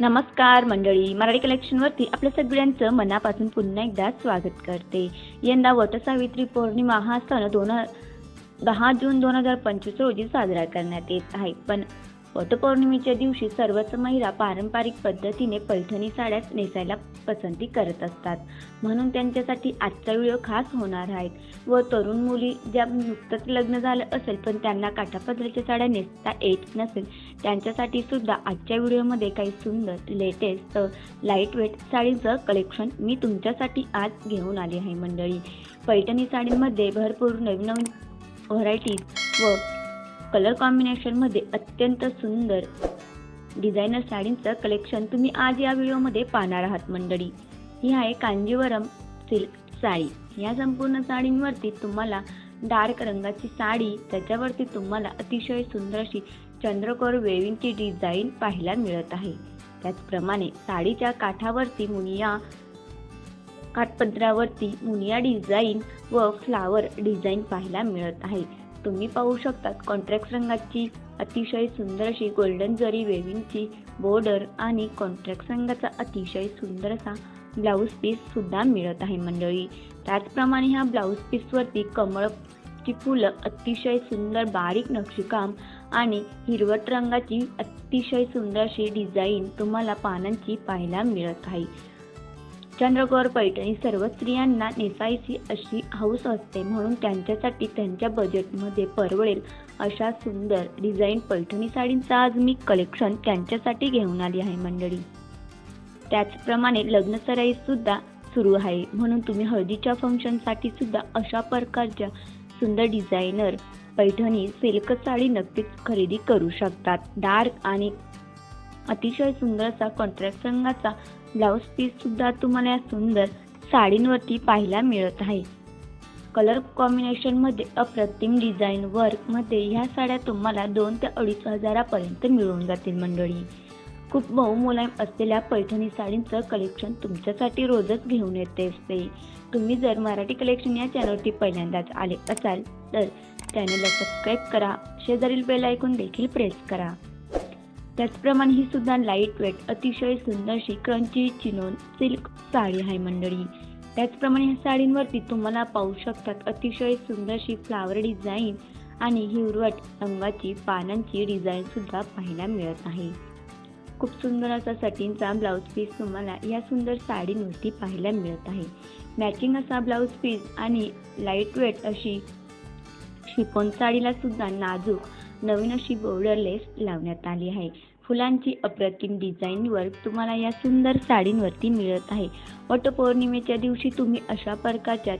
नमस्कार मंडळी मराठी कलेक्शनवरती आपल्या सगळ्यांचं मनापासून पुन्हा एकदा स्वागत करते. यंदा वटसावित्री पौर्णिमा हा सण दोन दहा जून दोन हजार पंचवीस रोजी साजरा करण्यात येत आहे. पण वटपौर्णिमेच्या दिवशी सर्वच महिला पारंपरिक पद्धतीने पैठणी साड्याच नेसायला पसंती करत असतात. म्हणून त्यांच्यासाठी आजचा व्हिडिओ खास होणार आहेत व तरुण मुली ज्या नुकतंच लग्न झालं असेल पण त्यांना काठापदराच्या साड्या नेसता येत नसेल त्यांच्यासाठी सुद्धा आजच्या व्हिडिओमध्ये काही सुंदर लेटेस्ट लाइट वेट साडीचं कलेक्शन मी तुमच्यासाठी आज घेऊन आली आहे मंडळी. पैठणी साडींमध्ये भरपूर नवीन नवीन व्हरायटीज व कलर कॉम्बिनेशनमध्ये अत्यंत सुंदर डिझायनर साडींचं कलेक्शन तुम्ही आज या व्हिडिओमध्ये पाहणार आहात मंडळी. ही आहे कांजीवरम सिल्क साडी. या संपूर्ण साडींवरती तुम्हाला डार्क रंगाची साडी त्याच्यावरती तुम्हाला अतिशय सुंदर अशी चंद्रकोर वेविंगची डिझाईन पाहायला मिळत आहे. त्याचप्रमाणे साडीच्या काठावरती मुनिया काठपदरावरती मुनिया डिझाईन व फ्लावर डिझाईन पाहायला मिळत आहे. तुम्ही पाहू शकतात कॉन्ट्रॅक्ट रंगाची अतिशय सुंदर अशी गोल्डन जरी वेविंगची बॉर्डर आणि कॉन्ट्रॅक्ट रंगाचा अतिशय सुंदर असा ब्लाऊज पीस सुद्धा मिळत आहे मंडळी. त्याचप्रमाणे ह्या ब्लाऊज पीसवरती कमळची फुलं अतिशय सुंदर बारीक नक्षीकाम आणि हिरवट रंगाची अतिशय सुंदर अशी डिझाईन तुम्हाला पानांची पाहायला मिळत आहे. चंद्रगौर पैठणी सर्व स्त्रियांना नेसायची अशी हौस असते. म्हणून त्यांच्यासाठी त्यांच्या बजेटमध्ये परवडेल अशा सुंदर डिझाईन पैठणी साडींचं आज मी कलेक्शन त्यांच्यासाठी घेऊन आली आहे मंडळी. त्याचप्रमाणे लग्नसराई सुद्धा सुरू आहे. म्हणून तुम्ही हळदीच्या फंक्शनसाठी सुद्धा अशा प्रकारच्या सुंदर डिझायनर पैठणी सिल्क साडी नक्कीच खरेदी करू शकतात. डार्क आणि अतिशय सुंदर असा कॉन्ट्रॅक्ट रंगाचा ब्लाऊज पीस सुद्धा तुम्हाला या सुंदर साडींवरती पाहायला मिळत आहे. कलर कॉम्बिनेशनमध्ये अप्रतिम डिझाईन वर्कमध्ये ह्या साड्या तुम्हाला दोन ते अडीच हजारापर्यंत मिळून जातील मंडळी. खूप बहुमुलायम असलेल्या पैठणी साडींचं कलेक्शन तुमच्यासाठी रोजच घेऊन येते असते. तुम्ही जर मराठी कलेक्शन या चॅनलवरती पहिल्यांदाच आले असाल तर चॅनलला सबस्क्राईब करा. शेजारील बेल ऐकून देखील प्रेस करा. त्याचप्रमाणे ही सुद्धा लाइट वेट अतिशय सुंदरशी क्रंची चिनोन सिल्क साडी आहे मंडळी. त्याचप्रमाणे ह्या साडींवरती तुम्हाला पाहू शकतात अतिशय सुंदरशी फ्लावर डिझाईन आणि हिरवट रंगाची पानांची डिझाईन सुद्धा पाहायला मिळत आहे. खूप सुंदर असा सटींचा ब्लाऊज पीस तुम्हाला या सुंदर साडींवरती पाहायला मिळत आहे. मॅचिंग असा ब्लाऊज पीस आणि लाइट वेट अशी शिफॉन साडीला सुद्धा नाजूक नवीन अशी बॉर्डर लेस लावण्यात आली आहे. फुलांची अप्रतिम डिझाईन वर्क तुम्हाला या सुंदर साडींवरती मिळत आहे. वटपौर्णिमेच्या दिवशी तुम्ही अशा प्रकारच्या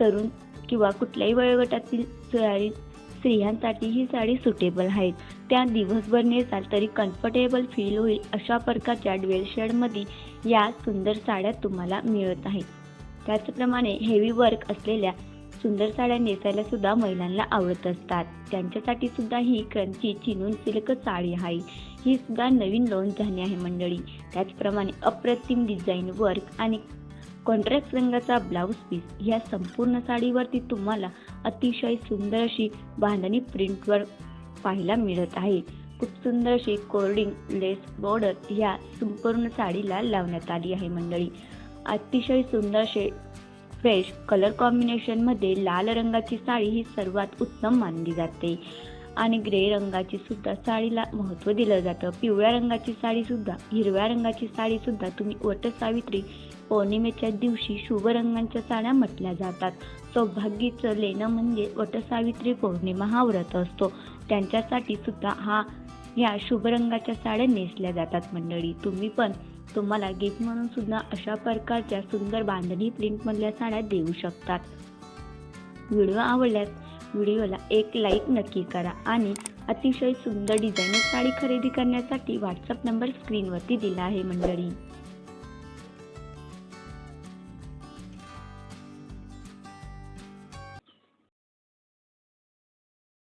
तरुण किंवा कुठल्याही वयोगटातील साडी स्त्रियांसाठी ही साडी सुटेबल आहेत. त्या दिवसभर नेसाल तरी कम्फर्टेबल फील होईल अशा प्रकारच्या ड्वेल शेडमध्ये या सुंदर साड्या तुम्हाला मिळत आहेत. त्याचप्रमाणे हेवी वर्क असलेल्या सुंदर साड्या नेसायला सुद्धा महिलांना आवडत असतात. त्यांच्यासाठी सुद्धा ही क्रंची चिनून सिल्क साडी आहे. ही सुद्धा नवीन लॉन्च झाली आहे मंडळी. त्याचप्रमाणे अप्रतिम डिझाईन वर्क आणि कॉन्ट्रॅक्ट रंगाचा ब्लाऊज पीस ह्या संपूर्ण साडीवरती तुम्हाला अतिशय सुंदर अशी बांधणी प्रिंटवर पाहायला मिळत आहे. खूप सुंदर अशी कोर्डिंग लेस बॉर्डर ह्या संपूर्ण साडीला लावण्यात आली आहे मंडळी. अतिशय सुंदर असे फ्रेश कलर कॉम्बिनेशनमध्ये लाल रंगाची साडी ही सर्वात उत्तम मानली जाते. आणि ग्रे रंगाची सुद्धा साडीला महत्त्व दिलं जातं. पिवळ्या रंगाची साडीसुद्धा हिरव्या रंगाची साडीसुद्धा तुम्ही वटसावित्री पौर्णिमेच्या दिवशी शुभ रंगांच्या साड्या म्हटल्या जातात. सौभाग्याचं लेणं म्हणजे वटसावित्री पौर्णिमा हा व्रत असतो. त्यांच्यासाठी सुद्धा हा या शुभ रंगाच्या साड्या नेसल्या जातात मंडळी. तुम्ही पण तुम्हाला गिफ्ट म्हणून सुद्धा अशा प्रकारच्या सुंदर बांधणी प्रिंटमधल्या साड्या देऊ शकतात. व्हिडिओ आवडल्यास व्हिडिओला एक लाईक नक्की करा आणि अतिशय सुंदर डिझायनर साडी खरेदी करण्यासाठी व्हॉट्सअप नंबर स्क्रीनवरती दिला आहे मंडळी.